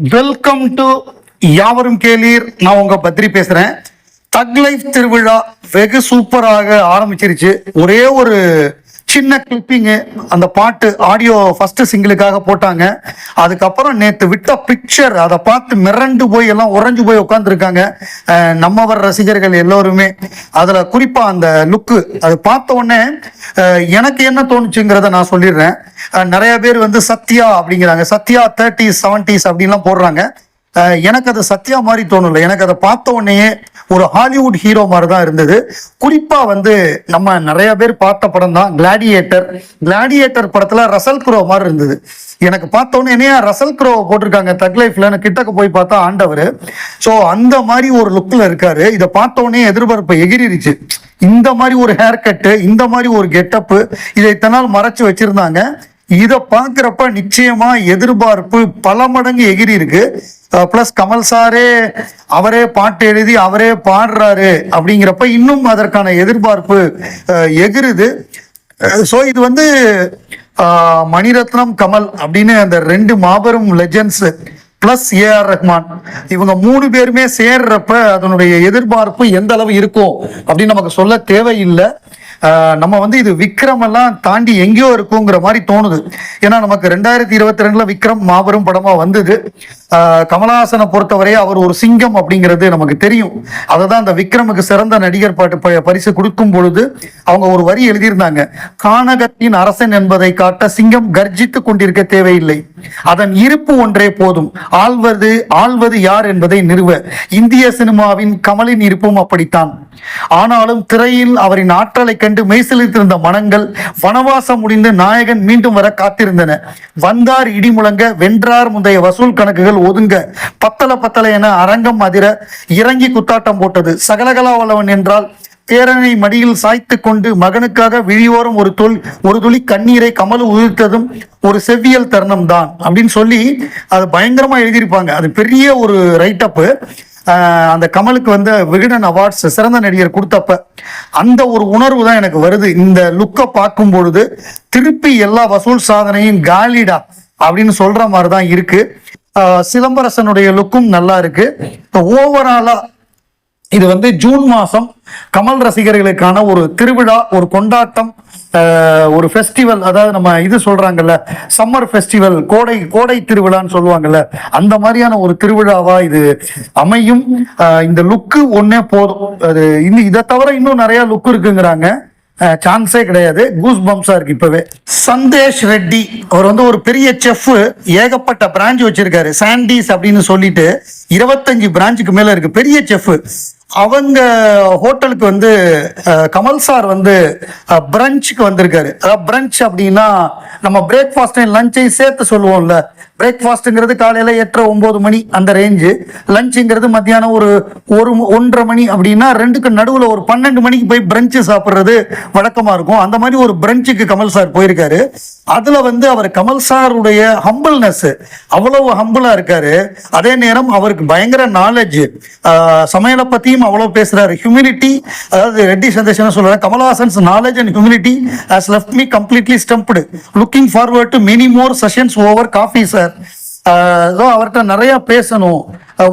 Welcome to யாவரும் கேளீர். நான் உங்க பத்ரி பேசுறேன். தக் லைஃப் திருவிழா வெகு சூப்பராக ஆரம்பிச்சிருச்சு. ஒரே ஒரு சின்ன கிளிப்பிங்கு அந்த பாட்டு ஆடியோ ஃபர்ஸ்ட் சிங்கிளுக்காக போட்டாங்க. அதுக்கப்புறம் நேற்று விட்ட பிக்சர் அதை பார்த்து மிரண்டு போய் எல்லாம் உறைஞ்சு போய் உட்காந்துருக்காங்க நம்மவர் ரசிகர்கள் எல்லோருமே. அதில் குறிப்பாக அந்த லுக்கு அது பார்த்த உடனே எனக்கு என்ன தோணுச்சுங்கிறத நான் சொல்லிடுறேன். நிறைய பேர் வந்து சத்யா அப்படிங்கிறாங்க. சத்யா தேர்ட்டிஸ் செவன்டிஸ் அப்படின்லாம் போடுறாங்க. எனக்கு அது சத்யா மாதிரி தோணல. எனக்கு அதை பார்த்த உடனேயே ஒரு ஹாலிவுட் ஹீரோ மாதிரி தான் இருந்தது. குறிப்பா வந்து நம்ம நிறைய பேர் பார்த்த படம் தான் கிளாடியேட்டர் கிளாடியேட்டர் படத்துல ரசல் குரோ மாதிரி இருந்தது. எனக்கு பார்த்தோன்னே என்னையா ரசல் குரோவை போட்டிருக்காங்க தக் லைஃப்ல நான் கிட்டக்க போய் பார்த்தா ஆண்டவர். ஸோ அந்த மாதிரி ஒரு லுக்ல இருக்காரு. இதை பார்த்தோன்னே எதிர்பார்ப்பு எகிரிருச்சு. இந்த மாதிரி ஒரு ஹேர் கட்டு இந்த மாதிரி ஒரு கெட்டப்பு இதை இத்தனை நாள் மறைச்சு வச்சிருந்தாங்க. இதை பார்க்குறப்ப நிச்சயமா எதிர்பார்ப்பு பல மடங்கு எகிரி இருக்கு ப்ளஸ் கமல் சாரே அவரே பாட்டு எழுதி அவரே பாடுறாரு அப்படிங்கிறப்ப இன்னும் அதற்கான எதிர்பார்ப்பு எகிருது. ஸோ இது வந்து மணிரத்னம் கமல் அப்படின்னு அந்த ரெண்டு மாபெரும் லெஜண்ட்ஸ் பிளஸ் ஏஆர் ரஹ்மான் இவங்க மூணு பேருமே சேர்றப்ப அதனுடைய எதிர்பார்ப்பு எந்த அளவு இருக்கும் அப்படின்னு நமக்கு சொல்ல தேவையில்லை. நம்ம வந்து இது விக்ரம் எல்லாம் தாண்டி எங்கேயோ இருக்குங்கிற மாதிரி தோணுது. ஏன்னா நமக்கு ரெண்டாயிரத்தி இருபத்தி ரெண்டுல விக்ரம் மாபெரும் படமா வந்தது. ஆஹ் கமலஹாசனை பொறுத்தவரை அவர் ஒரு சிங்கம் அப்படிங்கிறது நமக்கு தெரியும். அதை தான் அந்த விக்ரமுக்கு சிறந்த நடிகர் பாட்டு ப- பரிசு கொடுக்கும் பொழுது அவங்க ஒரு வரி எழுதியிருந்தாங்க. கானகத்தின் அரசன் என்பதை காட்ட சிங்கம் கர்ஜித்து கொண்டிருக்க தேவையில்லை. அதன் இருப்பு ஒன்றே போதும். ஆள்வது ஆள்வது யார் என்பதை நிறுவ. இந்திய சினிமாவின் கமலின் இருப்பும் அப்படித்தான். ஆனாலும் திரையில் அவரின் ஆற்றலை கண்டு மெய்சிலித்திருந்த மனங்கள் வனவாசம் முடிந்து நாயகன் மீண்டும் வர காத்திருந்தன. வந்தார் இடி முழங்க வென்றார் முந்தைய வசூல் கணக்குகள் ஒதுங்க பத்தல பத்தல என அரங்கம் அதிர இறங்கி குத்தாட்டம் போட்டது. சகலகலா வல்லவன் என்றால் பேரனை மடியில் சாய்த்து கொண்டு மகனுக்காக விழியோரம் ஒரு தொல் ஒரு துளி கண்ணீரை கமல் உதிர்த்ததும் ஒரு செவ்வியல் தருணம் தான் அப்படின்னு சொல்லி அது பயங்கரமா எழுதியிருப்பாங்க. அது பெரிய ஒரு ரைட்டப்பு அந்த கமலுக்கு வந்து விகடன் அவார்ட்ஸ் சிறந்த நடிகர் கொடுத்தப்ப அந்த ஒரு உணர்வு தான் எனக்கு வருது. இந்த லுக்கை பார்க்கும் பொழுது திருப்பி எல்லா வசூல் சாதனையும் காலிடா அப்படின்னு சொல்ற மாதிரி தான் இருக்கு சிலம்பரசனுடைய லுக்கும் நல்லா இருக்கு. ஓவராலா இது வந்து ஜூன் மாசம் கமல் ரசிகர்களுக்கான ஒரு திருவிழா ஒரு கொண்டாட்டம் ஒரு ஃபெஸ்டிவல் அதாவது நம்ம இது சொல்றாங்கல்ல சம்மர் ஃபெஸ்டிவல் கோடை கோடை திருவிழான்னு சொல்லுவாங்கல்ல அந்த மாதிரியான ஒரு திருவிழாவா இது அமையும். இந்த லுக்கு ஒன்னே போதும். அது இன்னும் இதை தவிர இன்னும் நிறைய லுக் இருக்குங்கிறாங்க. சான்ஸே கிடையாது. கூஸ் பம்ஸா இருக்கு இப்பவே. சந்தேஷ் ரெட்டி அவர் வந்து ஒரு பெரிய செஃப் ஏகப்பட்ட பிரான்ச் வச்சிருக்காரு. சாண்டிஸ் அப்படின்னு சொல்லிட்டு இருபத்தஞ்சு பிரான்ச்சுக்கு மேல இருக்கு. பெரிய செஃப் அவங்க ஹோட்டலுக்கு வந்து அஹ், கமல் சார் வந்து பிரஞ்சுக்கு வந்திருக்காரு. அதாவது பிரஞ்ச் அப்படின்னா நம்ம பிரேக்ஃபாஸ்டையும் லஞ்சையும் சேர்த்து சொல்லுவோம்ல. பிரேக்ஃபாஸ்ட்டுங்கிறது காலையில் எட்டு ஒம்பது மணி அந்த ரேஞ்சு லஞ்சுங்கிறது மத்தியானம் ஒரு ஒரு ஒன்றரை மணி அப்படின்னா ரெண்டுக்கு நடுவில் ஒரு பன்னெண்டு மணிக்கு போய் பிரஞ்சு சாப்பிட்றது வழக்கமாக இருக்கும். அந்த மாதிரி ஒரு பிரஞ்சுக்கு கமல் சார் போயிருக்காரு. அதில் வந்து அவர் கமல் சாருடைய ஹம்பிள்னஸ் அவ்வளவு ஹம்பிளாக இருக்காரு. அதே நேரம் அவருக்கு பயங்கர நாலேஜ் சமையலை பற்றியும் அவ்வளோ பேசுகிறாரு ஹியூமினிட்டி அதாவது ரெட்டி சந்தேஷன் சொல்றாரு Kamal Haasan's knowledge and humanity has left me completely stumped looking forward to many more sessions over coffee sir ஏதோ அவர்கிட்ட நிறைய பேசணும்.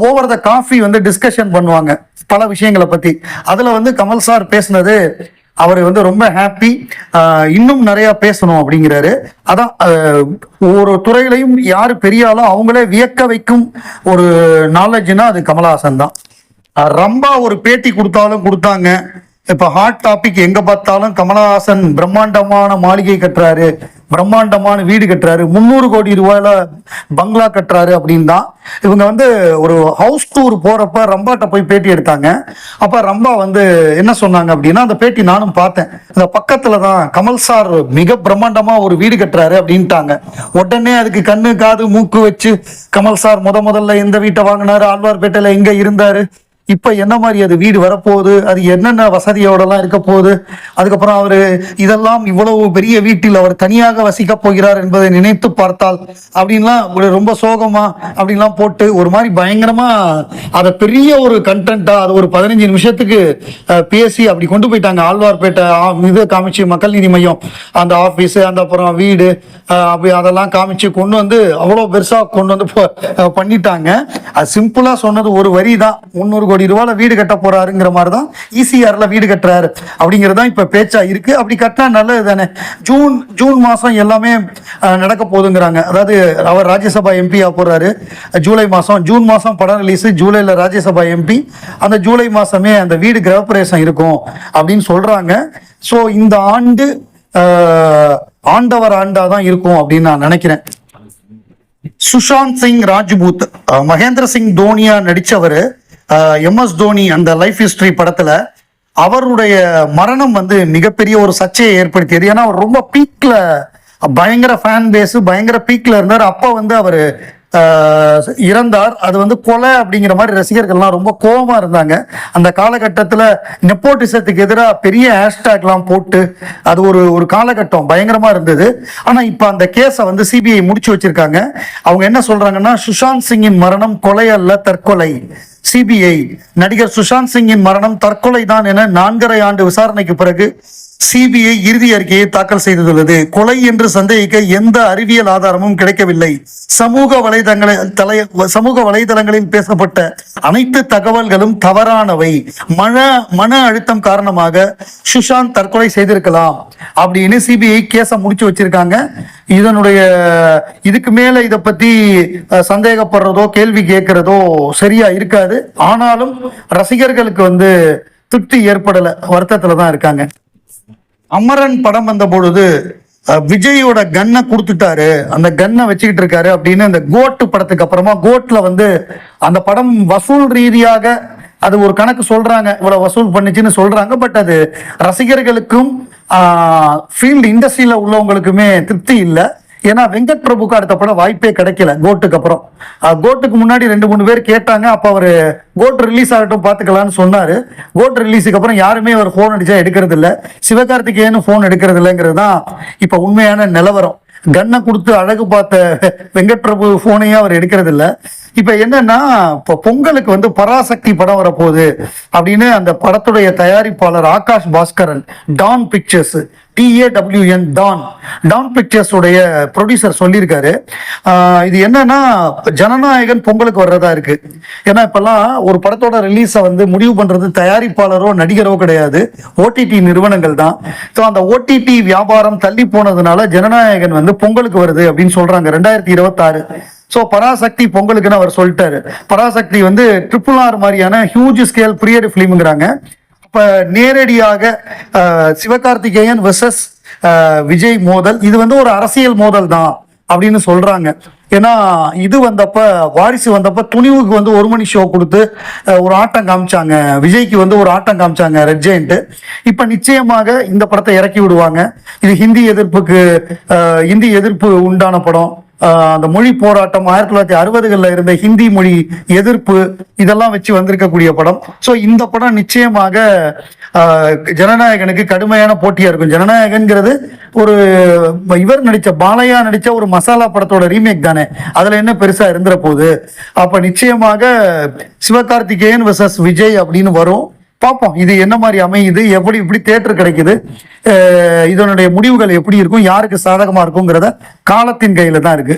ஓவர் த காஃபி வந்து டிஸ்கஷன் பண்ணுவாங்க. பல விஷயங்களை பத்தி. அதுல வந்து கமல் சார் பேசுனது அவர் வந்து ரொம்ப ஹாப்பி இன்னும் நிறைய பேசணும் அப்படிங்கிறாரு. அதான் ஒரு துறையிலையும் யார் பெரியாலும் அவங்களே வியக்க வைக்கும் ஒரு நாலேஜ்னா அது கமலஹாசன் தான். ரொம்ப ரம்பா ஒரு பேட்டி கொடுத்தாலும் கொடுத்தாங்க. இப்ப ஹாட் டாபிக் எங்க பார்த்தாலும் கமலஹாசன் பிரம்மாண்டமான மாளிகை கட்டுறாரு. பிரம்மாண்டமான வீடு கட்டுறாரு. முந்நூறு கோடி ரூபாயில பங்களா கட்டுறாரு அப்படின்னு தான் இவங்க வந்து ஒரு ஹவுஸ் டூர் போறப்ப ரம்பாட்ட போய் பேட்டி எடுத்தாங்க. அப்ப ரம்பா வந்து என்ன சொன்னாங்க அப்படின்னா அந்த பேட்டி நானும் பார்த்தேன். இந்த பக்கத்துல தான் கமல் சார் மிக பிரம்மாண்டமா ஒரு வீடு கட்டுறாரு அப்படின்ட்டாங்க. உடனே அதுக்கு கண்ணு காது மூக்கு வச்சு கமல் சார் முத முதல்ல எந்த வீட்டை வாங்கினாரு. ஆழ்வார்பேட்டையில எங்க இருந்தாரு? இப்ப என்ன மாதிரி அது வீடு வரப்போகுது? அது என்னென்ன வசதியோடலாம் இருக்க போகுது? அதுக்கப்புறம் அவரு இதெல்லாம் இவ்வளவு பெரிய வீட்டில் அவர் தனியாக வசிக்க போகிறார் என்பதை நினைத்து பார்த்தால் அப்படின்லாம் ஒரு ரொம்ப சோகமா அப்படின்லாம் போட்டு ஒரு மாதிரி பயங்கரமா அதை பெரிய ஒரு கண்டென்ட்டா அது ஒரு பதினஞ்சு நிமிஷத்துக்கு பேசி அப்படி கொண்டு போயிட்டாங்க. ஆழ்வார்பேட்டை இது காமிச்சு மக்கள் நீதி மையம் அந்த ஆபீஸ் அந்த அப்புறம் வீடு அப்படி அதெல்லாம் காமிச்சு கொண்டு வந்து அவ்வளோ பெருசா கொண்டு வந்து பண்ணிட்டாங்க. அது சிம்பிளா சொன்னது ஒரு வரி தான் முன்னூறு கோடி ரூபாயில் வீடு கட்ட போறாருங்கிற மாதிரி தான் இசிஆரில் வீடு கட்டுறாரு. அப்படிங்கிறது தான் இப்ப பேச்சா இருக்கு. அப்படி கட்டினா நல்லது தானே. ஜூன் ஜூன் மாசம் எல்லாமே நடக்க போகுதுங்கிறாங்க. அதாவது அவர் ராஜ்யசபா எம்பியாக போகிறாரு போறாரு. ஜூலை மாசம் ஜூன் மாசம் படம் ரிலீஸ் ஜூலைல ராஜ்யசபா எம்பி அந்த ஜூலை மாசமே அந்த வீடு கிரகப்பிரவேசம் இருக்கும் அப்படின்னு சொல்றாங்க. ஸோ இந்த ஆண்டு ஆண்டவர் ஆண்டா தான் இருக்கும் அப்படின்னு நான் நினைக்கிறேன். சுஷாந்த் சிங் ராஜ்பூத் மகேந்திர சிங் தோனியா நடிச்சவர் எம்எஸ் தோனி அந்த லைஃப் ஹிஸ்டரி படத்துல அவருடைய மரணம் வந்து மிகப்பெரிய ஒரு சர்ச்சையை ஏற்படுத்தியது. ஏன்னா அவர் ரொம்ப பீக்ல பயங்கர ஃபேன் பேஸ் பயங்கர பீக்ல இருந்தார். அப்போ வந்து அவர் இறந்தார். அது வந்து கொலை அப்படிங்கிற மாதிரி ரசிகர்கள்லாம் ரொம்ப கோபமாக இருந்தாங்க. அந்த காலகட்டத்தில் நெப்போட்டிசத்துக்கு எதிராக பெரிய ஹேஷ்டேக்லாம் போட்டு அது ஒரு ஒரு காலகட்டம் பயங்கரமாக இருந்தது. ஆனால் இப்போ அந்த கேஸை வந்து சிபிஐ முடிச்சு வச்சிருக்காங்க. அவங்க என்ன சொல்கிறாங்கன்னா சுஷாந்த் சிங்கின் மரணம் கொலை அல்ல தற்கொலை. சிபிஐ நடிகர் சுஷாந்த் சிங்கின் மரணம் தற்கொலை தான் என நான்கரை ஆண்டு விசாரணைக்கு பிறகு சிபிஐ இறுதி அறிக்கையை தாக்கல் செய்துள்ளது. கொலை என்று சந்தேகிக்க எந்த அறிவியல் ஆதாரமும் கிடைக்கவில்லை. சமூக வலைதளங்களை தலை சமூக வலைதளங்களில் பேசப்பட்ட அனைத்து தகவல்களும் தவறானவை. மன மன அழுத்தம் காரணமாக சுஷாந்த் தற்கொலை செய்திருக்கலாம் அப்படின்னு சிபிஐ கேஸை முடிச்சு வச்சிருக்காங்க. இதனுடைய இதுக்கு மேல இதை பத்தி சந்தேகப்படுறதோ கேள்வி கேட்கிறதோ சரியா இருக்காது. ஆனாலும் ரசிகர்களுக்கு வந்து திருப்தி ஏற்படல வருத்தத்துல தான் இருக்காங்க. அமரன் படம் வந்த பொழுது விஜயோட கன்னை கொடுத்துட்டாரு. அந்த கன்னை வச்சுக்கிட்டு இருக்காரு அப்படின்னு அந்த கோட்டு படத்துக்கு அப்புறமா கோட்ல வந்து அந்த படம் வசூல் ரீதியாக அது ஒரு கணக்கு சொல்றாங்க. இவ்வளவு வசூல் பண்ணுச்சுன்னு சொல்றாங்க. பட் அது ரசிகர்களுக்கும் ஃபீல்டு இண்டஸ்ட்ரியில உள்ளவங்களுக்குமே திருப்தி இல்லை. ஏன்னா வெங்கட் பிரபுக்கு அடுத்த படம் வாய்ப்பே கிடைக்கல கோட்டுக்கு அப்புறம். கோட்டுக்கு முன்னாடி ரெண்டு மூணு பேர் கேட்டாங்க அப்போ அவர் கோட் ரிலீஸ் ஆகட்டும் பார்த்துக்கலாம்னு சொன்னாரு. கோட் ரிலீஸுக்கு அப்புறம் யாருமே அவர் ஃபோன் அடிச்சா எடுக்கிறது இல்லை சிவகார்த்திகேயனும் ஃபோன் எடுக்கிறது இல்லைங்கிறது தான் இப்போ உண்மையான நிலவரம். கன்னை கொடுத்து அழகு பார்த்த வெங்கட் பிரபு ஃபோனையும் அவர் எடுக்கிறது இல்லை இப்ப என்னன்னா இப்போ பொங்கலுக்கு வந்து பராசக்தி படம் வரப்போகுது அப்படின்னு அந்த படத்துடைய தயாரிப்பாளர் Akash Baskaran Dawn pictures D A W N Dawn Dawn pictures உடைய ப்ரொடியூசர் சொல்லியிருக்காரு. இது என்னன்னா ஜனநாயகன் பொங்கலுக்கு வர்றதா இருக்கு. ஏன்னா இப்பெல்லாம் ஒரு படத்தோட ரிலீஸை வந்து முடிவு பண்றது தயாரிப்பாளரோ நடிகரோ கிடையாது. ஓடிடி நிறுவனங்கள் தான். ஸோ அந்த ஓடிடி வியாபாரம் தள்ளி போனதுனால ஜனநாயகன் வந்து பொங்கலுக்கு வருது அப்படின்னு சொல்றாங்க. ரெண்டாயிரத்தி இருபத்தாறு. ஸோ பராசக்தி பொங்கலுக்குன்னு அவர் சொல்லிட்டாரு. பராசக்தி வந்து ட்ரிபிள் ஆர் மாதிரியான ஹியூஜ் ஸ்கேல் பீரியட் ஃபிலிம்ங்கிறாங்க இப்போ நேரடியாக சிவகார்த்திகேயன் வெர்சஸ் விஜய் மோதல் இது வந்து ஒரு அரசியல் மோதல் தான் அப்படின்னு சொல்றாங்க. ஏன்னா இது வந்தப்ப வாரிசு வந்தப்ப துணிவுக்கு வந்து ஒரு மணி ஷோ கொடுத்து ஒரு ஆட்டம் காமிச்சாங்க. விஜய்க்கு வந்து ஒரு ஆட்டம் காமிச்சாங்க ரெட் ஜெயின்ட்டு இப்ப நிச்சயமாக இந்த படத்தை இறக்கி விடுவாங்க. இது ஹிந்தி எதிர்ப்புக்கு ஹிந்தி எதிர்ப்பு உண்டான படம். அந்த மொழி போராட்டம் ஆயிரத்தி தொள்ளாயிரத்தி அறுபதுகளில் இருந்த ஹிந்தி மொழி எதிர்ப்பு இதெல்லாம் வச்சு வந்திருக்கக்கூடிய படம். ஸோ இந்த படம் நிச்சயமாக ஜனநாயகனுக்கு கடுமையான போட்டியாக இருக்கும். ஜனநாயகன்கிறது ஒரு இவர் நடித்த பாலையா நடித்த ஒரு மசாலா படத்தோட ரீமேக் தானே. அதில் என்ன பெருசாக இருந்துற போகுது அப்போ நிச்சயமாக சிவகார்த்திகேயன் விசஸ் விஜய் அப்படின்னு வரும். பார்ப்போம். இது என்ன மாதிரி அமையுது? எப்படி இப்படி தேட்டர் கிடைக்குது? இதனுடைய முடிவுகள் எப்படி இருக்கும்? யாருக்கு சாதகமா இருக்குங்கிறத காலத்தின் கையில தான் இருக்கு.